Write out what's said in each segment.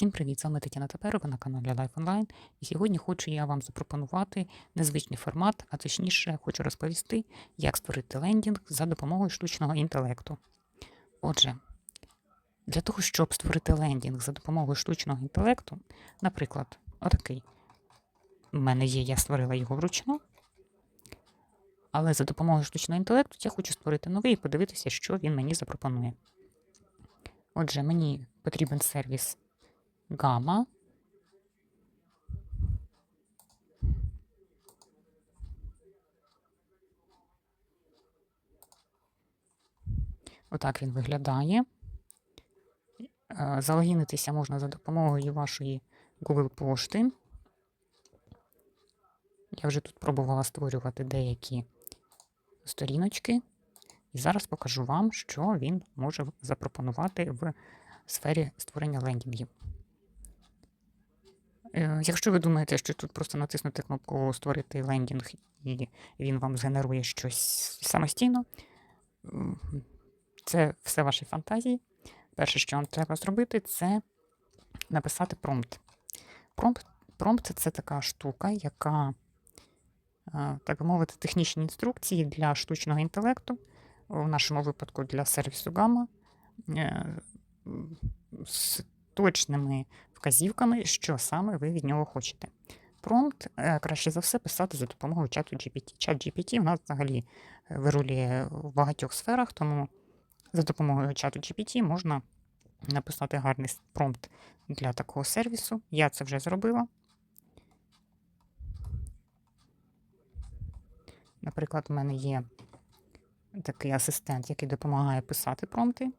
Всім привіт! З вами Тетяна Таперова на каналі Life Online. І сьогодні хочу я вам запропонувати незвичний формат, а точніше хочу розповісти, як створити лендінг за допомогою штучного інтелекту. Отже, для того, щоб створити лендінг за допомогою штучного інтелекту, наприклад, отакий. У мене є, я створила його вручну. Але за допомогою штучного інтелекту я хочу створити новий і подивитися, що він мені запропонує. Отже, мені потрібен сервіс Gamma. Отак він виглядає. Е, Залогінитися можна за допомогою вашої Google пошти. Я вже тут пробувала створювати деякі сторіночки. І зараз покажу вам, що він може запропонувати в сфері створення лендінгів. Е, Якщо ви думаєте, що тут просто натиснути кнопку Створити лендінг і він вам згенерує щось самостійно, це все ваші фантазії. Перше, що вам треба зробити, це написати промпт. Промпт, промпт це така штука, яка, е, так би мовити, технічні інструкції для штучного інтелекту, в нашому випадку для сервісу Gamma, е, з точними вказівками, що саме ви від нього хочете. Промпт е, краще за все писати за допомогою чату GPT. Чат GPT в нас взагалі е, вирулює в багатьох сферах, тому за допомогою чату GPT можна написати гарний промпт для такого сервісу. Я це вже зробила. Наприклад, в мене є такий асистент, який допомагає писати промпти.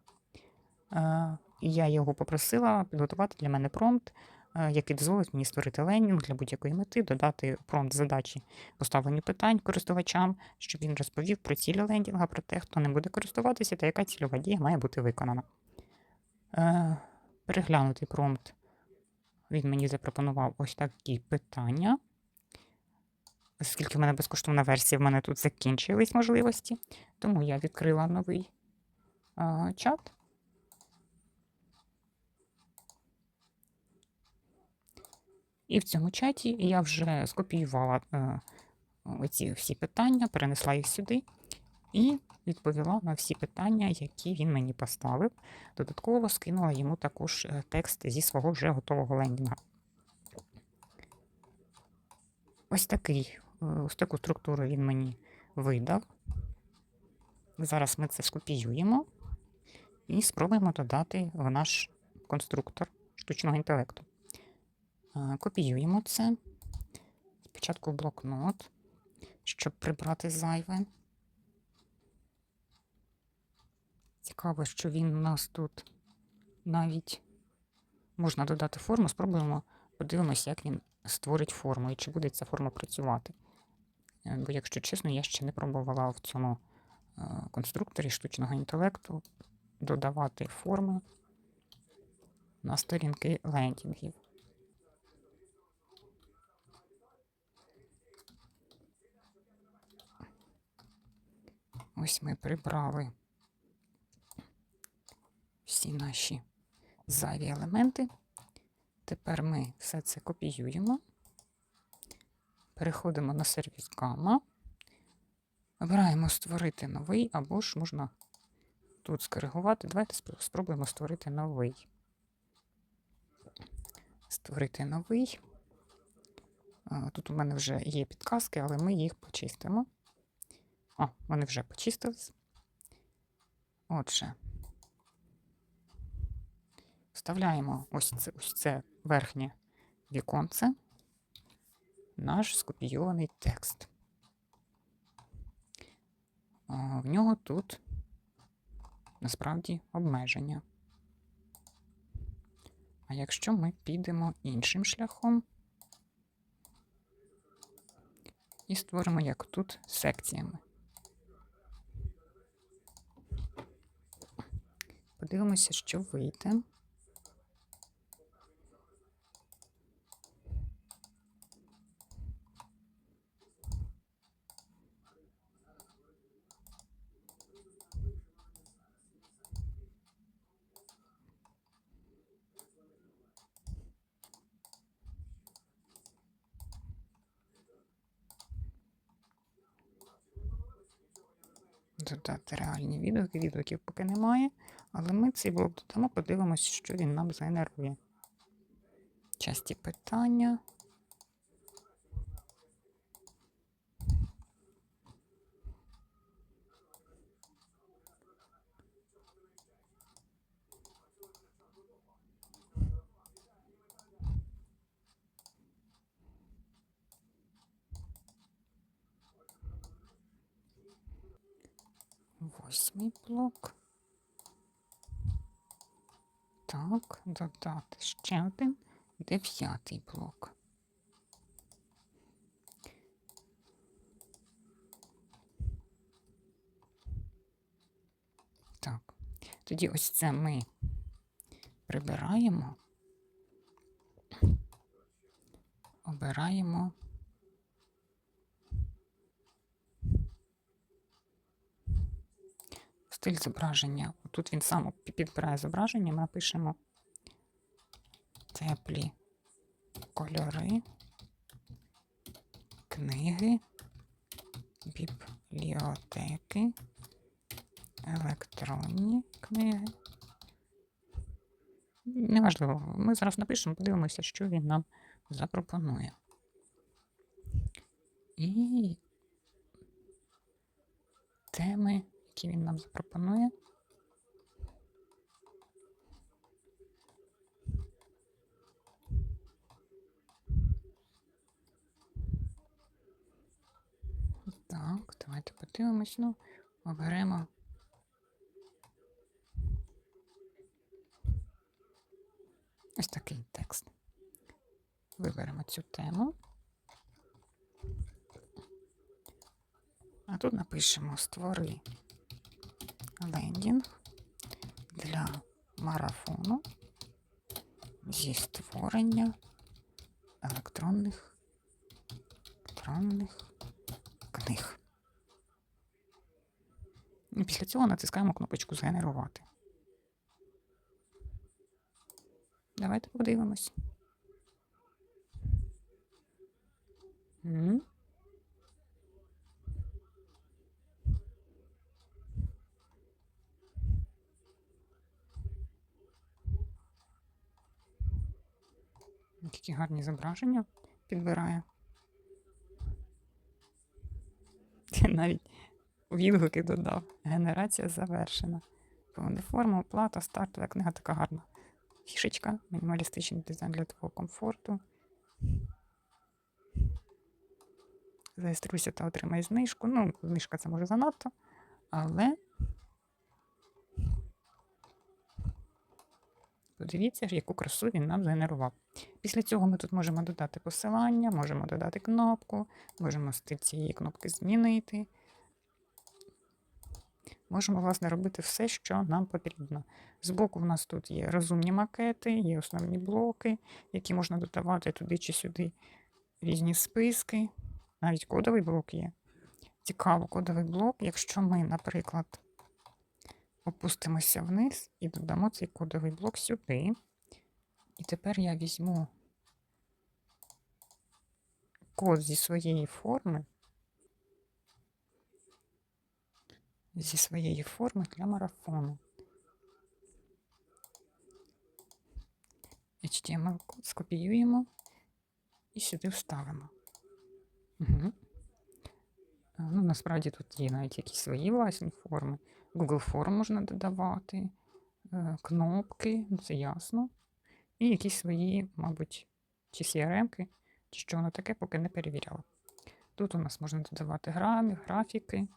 І я його попросила підготувати для мене промпт, е, який дозволить мені створити лендінг для будь-якої мети, додати промпт задачі поставленню питань користувачам, щоб він розповів про цілі лендінга, про те, хто не буде користуватися та яка цільова дія має бути виконана. Е, Переглянутий промпт. Він мені запропонував ось такі питання. Оскільки в мене безкоштовна версія, в мене тут закінчились можливості, тому я відкрила новий е, чат. І в цьому чаті я вже скопіювала е, оці всі питання, перенесла їх сюди і відповіла на всі питання, які він мені поставив. Додатково скинула йому також е, текст зі свого вже готового лендінга. Ось такий, е, ось таку структуру він мені видав. Зараз ми це скопіюємо і спробуємо додати в наш конструктор штучного інтелекту. Копіюємо це. Спочатку в блокнот, щоб прибрати зайве. Цікаво, що він у нас тут навіть можна додати форму. Спробуємо, подивимося, як він створить форму і чи буде ця форма працювати. Е, Бо, якщо чесно, я ще не пробувала в цьому е, конструкторі штучного інтелекту додавати форми на сторінки лендінгів. Ось ми прибрали всі наші зайві елементи. Тепер ми все це копіюємо. Переходимо на сервіс Gamma. Обираємо створити новий, або ж можна тут скоригувати. Давайте спробуємо створити новий. Створити новий. Тут у мене вже є підказки, але ми їх почистимо. О, вони вже почистились. Отже, вставляємо ось це, ось це верхнє віконце, наш скопійований текст. А, В нього тут насправді обмеження. А якщо ми підемо іншим шляхом і створимо як тут секціями. Подивимося, що вийде. Додати реальні відгуки. Відгуків поки немає. Але ми цей блок додамо, подивимося, що він нам згенерує. Часті питання. Восьмий блок. Так, додати ще один. Дев'ятий блок. Так, тоді ось це ми прибираємо, обираємо. Стиль зображення. Тут він сам підбирає зображення, ми напишемо теплі кольори, книги, бібліотеки, електронні книги. Неважливо, ми зараз напишемо, подивимося, що він нам запропонує. І теми, які він нам запропонує. Так, давайте подивимось. Ну, оберемо. Ось такий текст. Виберемо цю тему. А тут напишемо створи лендінг для марафону зі створення електронних електронних книг. І після цього натискаємо кнопочку Згенерувати. Давайте подивимось. М. Які гарні зображення підбирає. Навіть відгуки додав. Генерація завершена. Повна форма, оплата, стартова книга така гарна. Фішечка, мінімалістичний дизайн для твого комфорту. Зареєструйся та отримай знижку. Ну, знижка це може занадто, але подивіться, яку красу він нам згенерував. Після цього ми тут можемо додати посилання, можемо додати кнопку, можемо стиль цієї кнопки змінити. Можемо, власне, робити все, що нам потрібно. Збоку в нас тут є розумні макети, є основні блоки, які можна додавати туди чи сюди різні списки. Навіть кодовий блок є. Цікаво, кодовий блок, якщо ми, наприклад, опустимося вниз і додамо цей кодовий блок сюди. І тепер я візьму код зі своєї форми. Зі своєї форми для марафону. HTML код скопіюємо і сюди вставимо. Угу. Ну, Насправді тут є навіть якісь свої власні форми. Google форм можна додавати, е, кнопки, ну, це ясно. І якісь свої, мабуть, чи CRM-ки, чи що воно таке, поки не перевіряла. Тут у нас можна додавати грамі, графіки,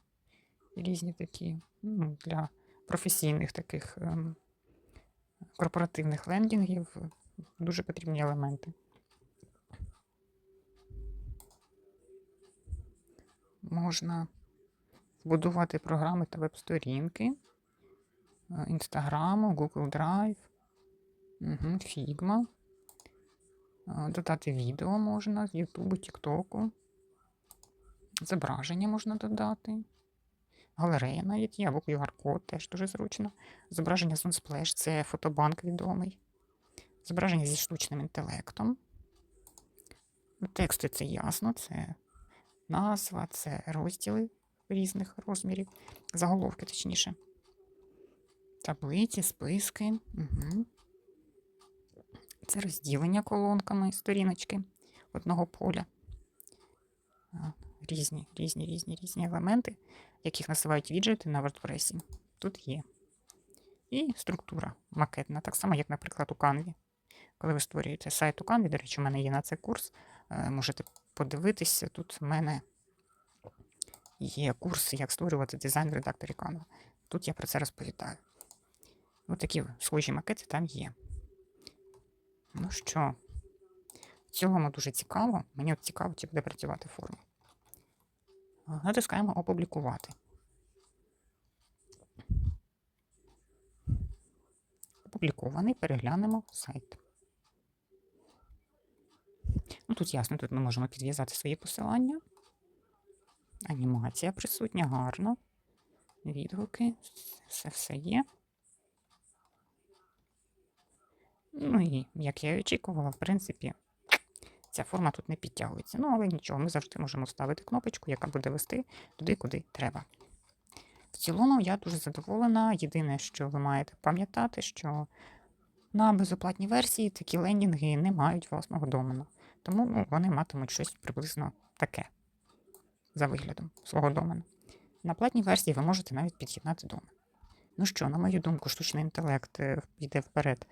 різні такі ну, для професійних таких ем, корпоративних лендінгів дуже потрібні елементи. Можна будувати програми та веб-сторінки Інстаграму, Google Drive, угу, Figma. Додати відео можна з Ютубу, Тіктоку. Зображення можна додати. Галерея навіть є, або QR-код теж дуже зручно. Зображення з Unsplash – це фотобанк відомий. Зображення зі штучним інтелектом. Тексти це ясно, це назва, це розділи різних розмірів, заголовки, точніше. Таблиці, списки. Угу. Це розділення колонками сторіночки одного поля. Різні, різні, різні, різні елементи, яких називають віджити на WordPress. Тут є. І структура макетна, так само, як, наприклад, у Canva. Коли ви створюєте сайт у Canva, до речі, у мене є на це курс, е, можете подивитися. Тут в мене є курс, як створювати дизайн в редакторі Canva. Тут я про це розповідаю. Ось такі схожі макети там є. Ну що, в цілому дуже цікаво. Мені от цікаво, чи буде працювати форма. Натискаємо опублікувати. Опублікований, переглянемо сайт. Ну, тут ясно, тут ми можемо підв'язати свої посилання. Анімація присутня, гарно. Відгуки, все все є. Ну і як я і очікувала, в принципі, ця форма тут не підтягується. Ну, але нічого, ми завжди можемо вставити кнопочку, яка буде вести туди, куди треба. В цілому я дуже задоволена. Єдине, що ви маєте пам'ятати, що на безоплатній версії такі лендінги не мають власного домену. Тому ну, вони матимуть щось приблизно таке за виглядом свого домену. На платній версії ви можете навіть під'єднати домен. Ну що, на мою думку, штучний інтелект е, йде вперед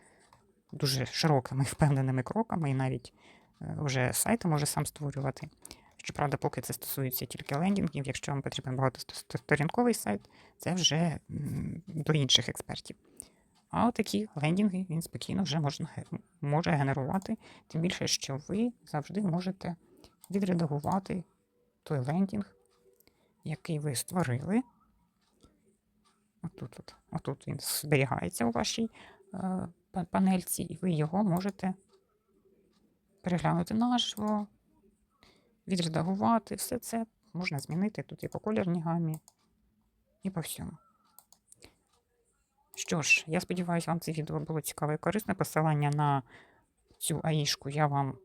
дуже широкими впевненими кроками, і навіть е, вже сайти може сам створювати. Щоправда, поки це стосується тільки лендінгів, якщо вам потрібен багатосторінковий сайт, це вже до інших експертів. А отакі лендінги він спокійно вже можна, може генерувати, тим більше, що ви завжди можете відредагувати той лендінг, який ви створили. Отут, от, отут він зберігається у вашій е, панельці, і ви його можете переглянути наживо, відредагувати. Все це можна змінити тут і по кольорній гамі, і по всьому. Що ж, я сподіваюся, вам це відео було цікаве і корисне. Посилання на цю аїшку я вам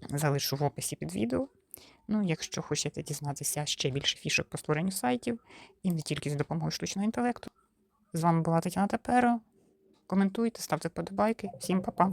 залишу в описі під відео. Ну, якщо хочете дізнатися ще більше фішок по створенню сайтів, і не тільки з допомогою штучного інтелекту. З вами була Тетяна Таперо. Коментуйте, ставте вподобайки. Всім па-па!